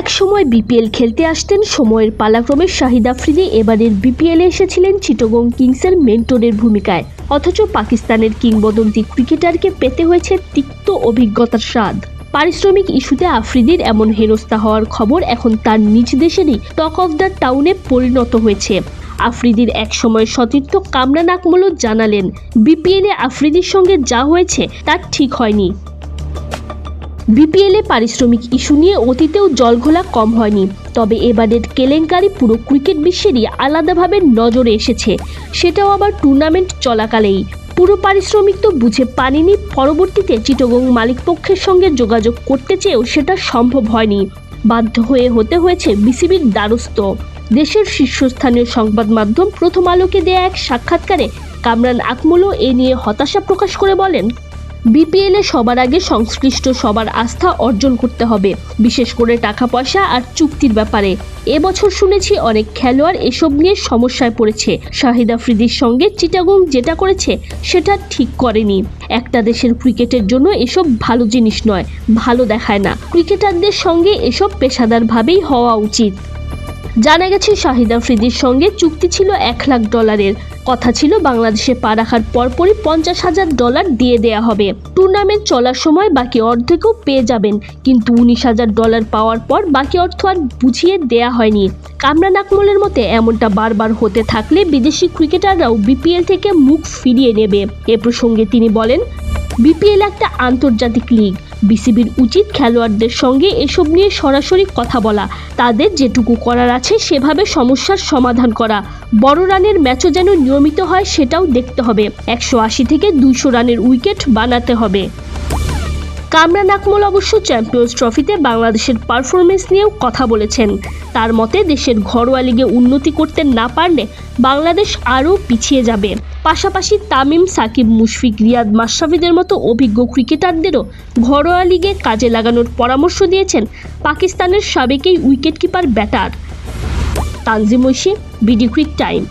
একসময় বিপিএল খেলতে আসতেন, সময়ের পালাক্রমে শাহিদ আফ্রিদি এবারের বিপিএলে এসেছিলেন চিটগং কিংসের মেন্টরের ভূমিকায়। অথচ পাকিস্তানের কিংবদন্তি ক্রিকেটারকে পেতে হয়েছে তিক্ত অভিজ্ঞতার স্বাদ। পারিশ্রমিক ইস্যুতে আফ্রিদির এমন হেনস্থা হওয়ার খবর এখন তার নিজ দেশেরই টক অফ দ্য টাউনে পরিণত হয়েছে। আফ্রিদির একসময় সতীর্থ কামরান আকমলও জানালেন, বিপিএলে আফ্রিদির সঙ্গে যা হয়েছে তা ঠিক হয়নি। বিপিএলে পারিশ্রমিক ইস্যু নিয়ে অতীতেও জলঘোলা কম হয়নি। তবে এবারের কেলেঙ্কারি পুরো ক্রিকেট বিশ্বেরই আলাদাভাবে নজরে এসেছে। সেটাও আবার টুর্নামেন্ট চলাকালেই। পুরো পারিশ্রমিক তো বুঝে পানিনি, পরবর্তীতে চিটগং মালিকপক্ষের সঙ্গে যোগাযোগ করতে চেয়েও সেটা সম্ভব হয়নি। বাধ্য হয়ে হতে হয়েছে বিসিবির দ্বারস্থ। দেশের শীর্ষস্থানীয় সংবাদ মাধ্যম প্রথম আলোকে দেয়া এক সাক্ষাৎকারে কামরান আকমলও এ নিয়ে হতাশা প্রকাশ করে বলেন বিপিএলে সবার আগে সংশ্লিষ্ট সবার আস্থা অর্জন করতে হবে, বিশেষ করে টাকা পয়সা আর চুক্তির ব্যাপারে। এবছর শুনেছি অনেক খেলোয়াড় এসব নিয়ে সমস্যায় পড়েছে। শাহিদ আফ্রিদির সঙ্গে চিটাগং যেটা করেছে, সেটা ঠিক করেনি। একটা দেশের ক্রিকেটের জন্য এসব ভালো জিনিস নয়, ভালো দেখায় না। ক্রিকেটারদের সঙ্গে এসব পেশাদারভাবেই হওয়া উচিত। জানা গেছে, শাহিদ আফ্রিদির সঙ্গে চুক্তি ছিল এক লাখ ডলারের। কথা ছিল, বাংলাদেশে পা রাখার পরপরই পঞ্চাশ হাজার ডলার দিয়ে দেয়া হবে। টুর্নামেন্ট চলার সময় বাকি অর্ধেকও পেয়ে যাবেন। কিন্তু উনিশ হাজার ডলার পাওয়ার পর বাকি অর্থ আর বুঝিয়ে দেয়া হয়নি। কামরান আকমলের মতে, এমনটা বারবার হতে থাকলে বিদেশি ক্রিকেটাররাও বিপিএল থেকে মুখ ফিরিয়ে নেবে। এ প্রসঙ্গে তিনি বলেন বিপিএল একটা আন্তর্জাতিক লিগ। বিসিবির উচিত খেলোয়াড়দের সঙ্গে এসব নিয়ে সরাসরি কথা বলা। তাদের যেটুকু করার আছে সেভাবে সমস্যার সমাধান করা। বড় রানের ম্যাচও যেন নিয়মিত হয় সেটাও দেখতে হবে। একশো আশি থেকে দুইশো রানের উইকেট বানাতে হবে। কামরান আকমল অবশ্য চ্যাম্পিয়ন্স ট্রফিতে বাংলাদেশের পারফরমেন্স নিয়েও কথা বলেছেন। তার মতে, দেশের ঘরোয়া লিগে উন্নতি করতে না পারলে বাংলাদেশ আরও পিছিয়ে যাবে। পাশাপাশি তামিম, সাকিব, মুশফিক, রিয়াদ মাশরাফিদের মতো অভিজ্ঞ ক্রিকেটারদেরও ঘরোয়া লিগে কাজে লাগানোর পরামর্শ দিয়েছেন পাকিস্তানের সাবেক এই wicketkeeper, batter. Tanzim Oishi, BD cric time.